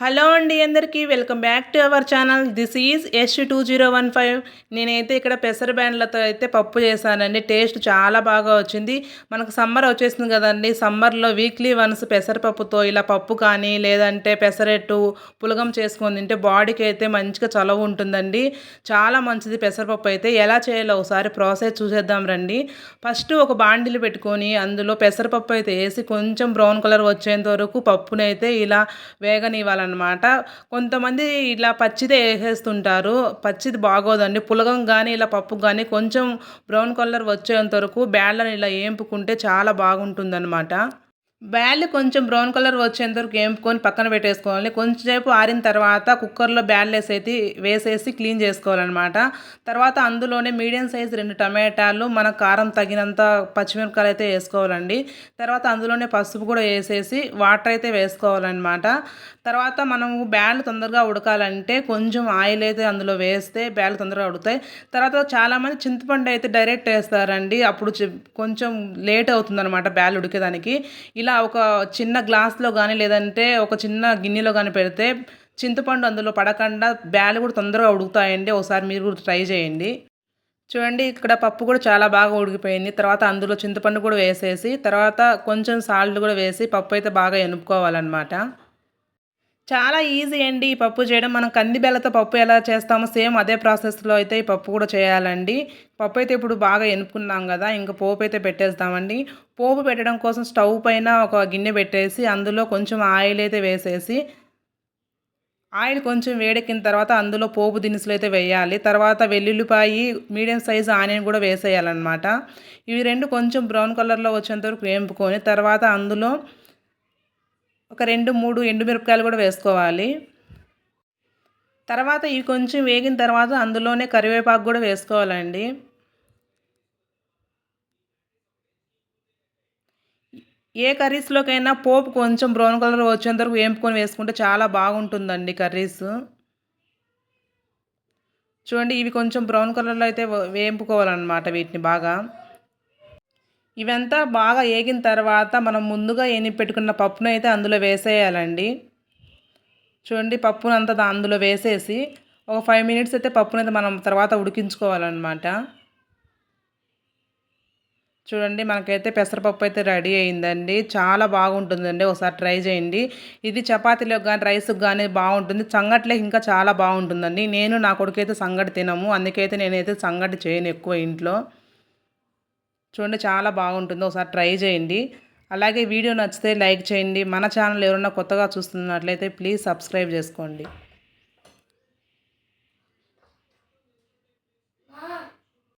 Hello అండి అందరికీ welcome back to our channel. This is S two zero one five నేనైతే ఇక్కడ పెసర బ్యాండ్లతో అయితే పప్పు చేశానండి. టేస్ట్ చాలా బాగా వచ్చింది. మనకు సమ్మర్ వచ్చేసింది కదండి. సమ్మర్లో వీక్లీ వన్స్ పెసరపప్పుతో ఇలా పప్పు కానీ లేదంటే పెసరెట్టు పులగం చేసుకొని తింటే బాడీకి అయితే మంచిగా చలవ ఉంటుందండి. చాలా మంచిది పెసరపప్పు అయితే. ఎలా చేయాలో ఒకసారి ప్రాసెస్ చూసేద్దాం రండి. ఫస్ట్ ఒక బాండిలు పెట్టుకొని అందులో పెసరపప్పు అయితే వేసి కొంచెం బ్రౌన్ కలర్ వచ్చేంత వరకు పప్పునైతే ఇలా వేగనివ్వాలన్నమాట కొంతమంది ఇలా పచ్చిదే వేసేస్తుంటారు. పచ్చిది బాగోదండి. పులగం కానీ ఇలా పప్పు కానీ కొంచెం బ్రౌన్ కలర్ వచ్చేంత వరకు బ్యాళ్ళని ఇలా ఏంపుకుంటే చాలా బాగుంటుందన్నమాట. బ్యాళ్ళు కొంచెం బ్రౌన్ కలర్ వచ్చేంత వరకు ఏంపుకొని పక్కన పెట్టేసుకోవాలి. కొంచెంసేపు ఆరిన తర్వాత కుక్కర్లో బ్యాళ్ళు వేసేసి వేసేసి క్లీన్ చేసుకోవాలన్నమాట. తర్వాత అందులోనే మీడియం సైజ్ రెండు టమాటాలు మన కారం తగినంత పచ్చిమిరపకాయలు అయితే వేసుకోవాలండి. తర్వాత అందులోనే పసుపు కూడా వేసేసి వాటర్ అయితే వేసుకోవాలన్నమాట. తర్వాత మనము బ్యాళ్ళు తొందరగా ఉడకాలంటే కొంచెం ఆయిల్ అయితే అందులో వేస్తే బ్యాళ్ళు తొందరగా ఉడుకుతాయి. తర్వాత చాలామంది చింతపండు అయితే డైరెక్ట్ వేస్తారండి. అప్పుడు కొంచెం లేట్ అవుతుందన్నమాట బ్యాళ్ళు ఉడికేదానికి. ఇలా ఒక చిన్న గ్లాస్లో కానీ లేదంటే ఒక చిన్న గిన్నెలో కానీ పెడితే చింతపండు అందులో పడకుండా బ్యాలు కూడా తొందరగా ఉడుకుతాయండి. ఒకసారి మీరు కూడా ట్రై చేయండి. చూడండి ఇక్కడ పప్పు కూడా చాలా బాగా ఉడికిపోయింది. తర్వాత అందులో చింతపండు కూడా వేసేసి తర్వాత కొంచెం సాల్ట్ కూడా వేసి పప్పు అయితే బాగా ఎనుపుకోవాలన్నమాట. చాలా ఈజీ అండి ఈ పప్పు చేయడం. మనం కంది బెల్లతో పప్పు ఎలా చేస్తామో సేమ్ అదే ప్రాసెస్లో అయితే ఈ పప్పు కూడా చేయాలండి. పప్పు అయితే ఇప్పుడు బాగా ఎనుకున్నాం కదా ఇంకా పోపు అయితే పెట్టేస్తామండి. పోపు పెట్టడం కోసం స్టవ్ పైన ఒక గిన్నె పెట్టేసి అందులో కొంచెం ఆయిల్ అయితే వేసేసి ఆయిల్ కొంచెం వేడెక్కిన తర్వాత అందులో పోపు దినుసులు అయితే వేయాలి. తర్వాత వెల్లుల్లిపాయి మీడియం సైజు ఆనియన్ కూడా వేసేయాలన్నమాట. ఇవి రెండు కొంచెం బ్రౌన్ కలర్లో వచ్చేంత వరకు వేంపుకొని తర్వాత అందులో ఒక రెండు మూడు ఎండుమిరపకాయలు కూడా వేసుకోవాలి. తర్వాత ఇవి కొంచెం వేగిన తర్వాత అందులోనే కరివేపాకు కూడా వేసుకోవాలండి. ఏ కర్రీస్లోకైనా పోపు కొంచెం బ్రౌన్ కలర్ వచ్చేంత వరకు వేంపుకొని వేసుకుంటే చాలా బాగుంటుందండి కర్రీస్. చూడండి ఇవి కొంచెం బ్రౌన్ కలర్లో అయితే వ- వేంపుకోవాలన్నమాట వీటిని బాగా. ఇవంతా బాగా ఏగిన తర్వాత మనం ముందుగా ఏని పెట్టుకున్న పప్పును అయితే అందులో వేసేయాలండి. చూడండి పప్పును అంతా అందులో వేసేసి ఒక ఫైవ్ మినిట్స్ అయితే పప్పును అయితే మనం తర్వాత ఉడికించుకోవాలన్నమాట. చూడండి మనకైతే పెసరపప్పు అయితే రెడీ అయిందండి. చాలా బాగుంటుందండి. ఒకసారి ట్రై చేయండి. ఇది చపాతీలకు కానీ రైస్కి కానీ బాగుంటుంది. సంగట్లే ఇంకా చాలా బాగుంటుందండి. నేను నా కొడుకైతే సంగటి తినము. అందుకైతే నేనైతే సంగటి చేయను ఎక్కువ ఇంట్లో. చూడండి చాలా బాగుంటుంది. ఒకసారి ట్రై చేయండి. అలాగే వీడియో నచ్చితే లైక్ చేయండి. మన ఛానల్ ఎవరైనా కొత్తగా చూస్తున్నట్లయితే ప్లీజ్ సబ్స్క్రైబ్ చేసుకోండి.